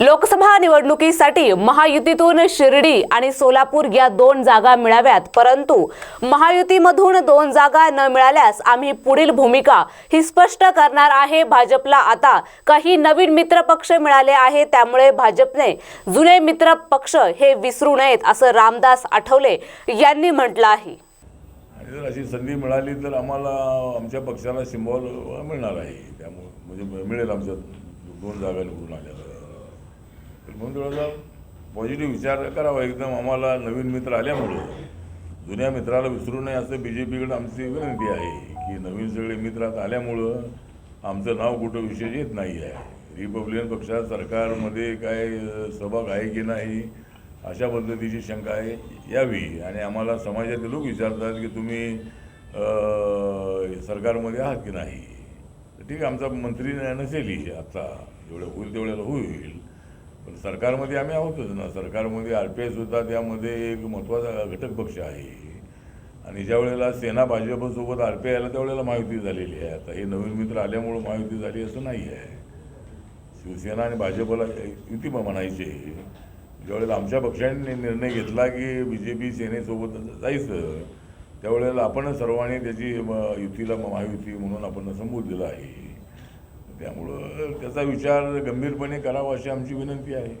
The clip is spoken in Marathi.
लोकसभा निवडणुकीसाठी महायुतीतून शिर्डी आणि सोलापूर या दोन जागा मिळाव्यात परंतु महायुतीमधून दोन जागा न मिळाल्यास आम्ही पुढील भूमिका ही स्पष्ट करणार आहे. भाजपला आता काही नवीन मित्र पक्ष मिळाले आहे त्यामुळे भाजपने जुने मित्र पक्ष हे विसरू नयेत असं रामदास आठवले यांनी म्हटलं आहे. जर अशी संधी मिळाली तर आम्हाला आमच्या पक्षाला सिम्बॉल मिळणार आहे. त्यामुळे म्हणजे मिळेल आमच्या दोन जागा निवडून आल्या तर. म्हणून थोडासा पॉझिटिव्ह विचार करावा एकदम. आम्हाला नवीन मित्र आल्यामुळं. जुन्या मित्राला विसरू नये असं बी जे पीकडे आमची विनंती आहे की नवीन सगळे मित्र आता आल्यामुळं आमचं नाव कुठं विशेष येत नाही आहे. रिपब्लिकन पक्षात सरकारमध्ये काय सहभाग आहे की नाही अशा पद्धतीची शंका आहे यावी. आणि आम्हाला समाजातील लोक विचारतात की तुम्ही सरकारमध्ये आहात की नाही? तर ठीक आहे आमचा मंत्री नसेलही आता. जेवढं होईल तेवढ्याला होईल. सरकारमध्ये आम्ही आहोतच ना. सरकारमध्ये आर पी सुद्धा त्यामध्ये एक महत्त्वाचा घटक पक्ष आहे. आणि ज्या वेळेला सेना भाजपसोबत आर पी आयला त्यावेळेला महायुती झालेली आहे. आता हे नवीन मित्र आल्यामुळं महायुती झाली असं नाही आहे. शिवसेना आणि भाजपला युती म्हणायचे ज्यावेळेला आमच्या पक्षाने निर्णय घेतला की बी जे पी सेनेसोबत जायचं त्यावेळेला आपण सर्वांनी त्याची युतीला महायुती म्हणून आपण संबोध दिला आहे. त्यामुळं त्याचा विचार गंभीरपणे करावा अशी आमची विनंती आहे.